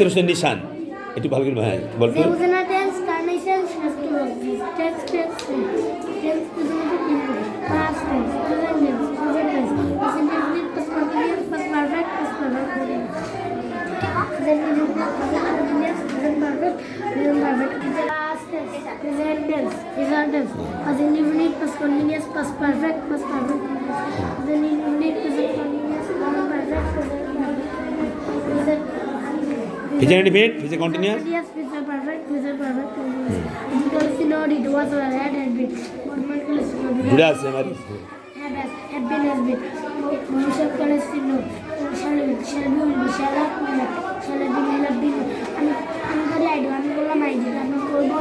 হোসেন নিশান একটু ভালো করে হ্যাঁ বলতো Representative tense, carnations, astrology, tense, tense, tense, present, past tense, present tense, present tense, present indefinite, past continuous, past perfect, past perfect, present indefinite, present continuous, present perfect, present perfect, past tense, present tense, present tense, past indefinite, past continuous, past perfect, past perfect, Had has, had been has been. Musical synod, shall be, shall be, will be, shall have been, shall have been, will have been. আমি আমি করে ID আমি বললাম ID আমি করব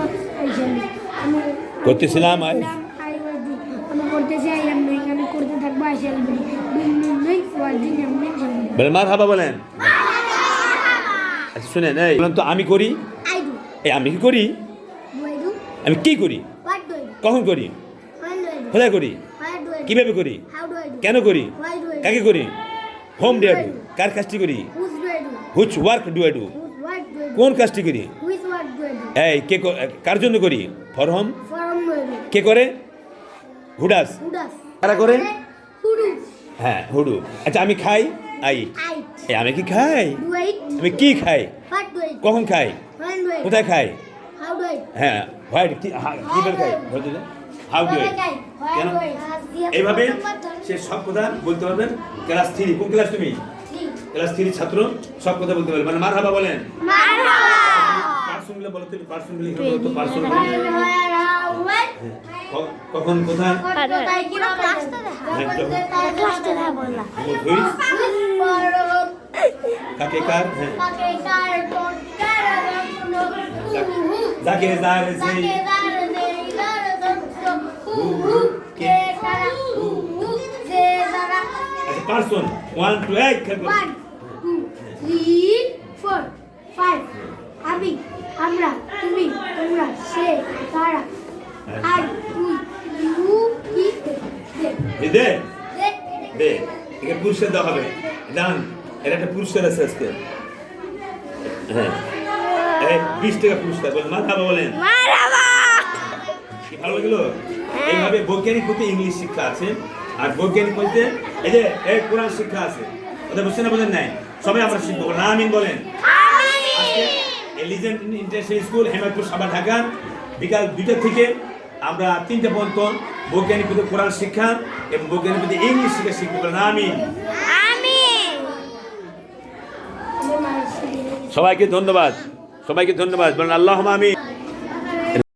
shall be. আমি করতেছিলাম, I- করতেছিলাম, I was doing. আমি করতেছি আই এম ডুইং করতে থাকব I shall be doing doing doing working am doing shall মার হাবা বলেন আচ্ছা শুনেন এই বলেন তো আমি করি এই আমি কি করি আমি কি করি কখন করি কোথায় করি কীভাবে করি? কেন করি? কাকে করি হোম ডে ডু কার কাজটি করি? Which work do I do? কোন কাজটি করি? এই কে কার জন্য করি ফর হোম? কে করে হুডাস কারা করে হ্যাঁ হুডু আচ্ছা আমি খাই আই আমি কি খাই আমি কি খাই? কখন খাই? কোথায় খাই? হ্যাঁ হোয়াইট কি কীভাবে খাই? হাউ ডু কেন? এইভাবে সে সব কথা বলতে পারবেন? ক্লাস থ্রি কোন ক্লাস তুমি? ক্লাস থ্রি ছাত্র সব কথা বলতে পারবে মানে মার হাবা বলেন পার্সনগুলো বলতে পার্সনগুলো বলতো পার্সন কখন কোথায়? কাকে কার হ্যাঁ যাকে যার যেই আচ্ছা পার্সন ওয়ান টু এইট খেল করো। One, two, three, four, five. আমি আমরা তুমি তোমরা সে তারা। আই তুই ইউ ই দে। এই দে। দে। দে। একে পুরস্কার দেওয়া হবে। জান এর একটা পুরস্কার আছে আজকে। হ্যাঁ। বিশ টাকা পুরস্কার বলেন বলেন। কি ভালো লাগল? এইভাবে বৈজ্ঞানিক ইংলিশ শিক্ষা আছে আর বৈজ্ঞানিক বলতে এই যে এই কোরআন শিক্ষা আছে। ওদের বুঝছেন না বোঝেন নাই? সবাই আমরা শিখব। না আমিন বলেন। Elegant International School Hemayetpur Savar Dhaka. বিকাল দুইটা থেকে আমরা তিনটে পর্যন্ত বৈজ্ঞানিক প্রতি কোরআন শিক্ষা এবং বৈজ্ঞানিক প্রতি ইংলিশ শিক্ষা শিখব। বলেন আমিন! সবাইকে ধন্যবাদ। সবাইকে ধন্যবাদ। বলেন আল্লাহ আমিন।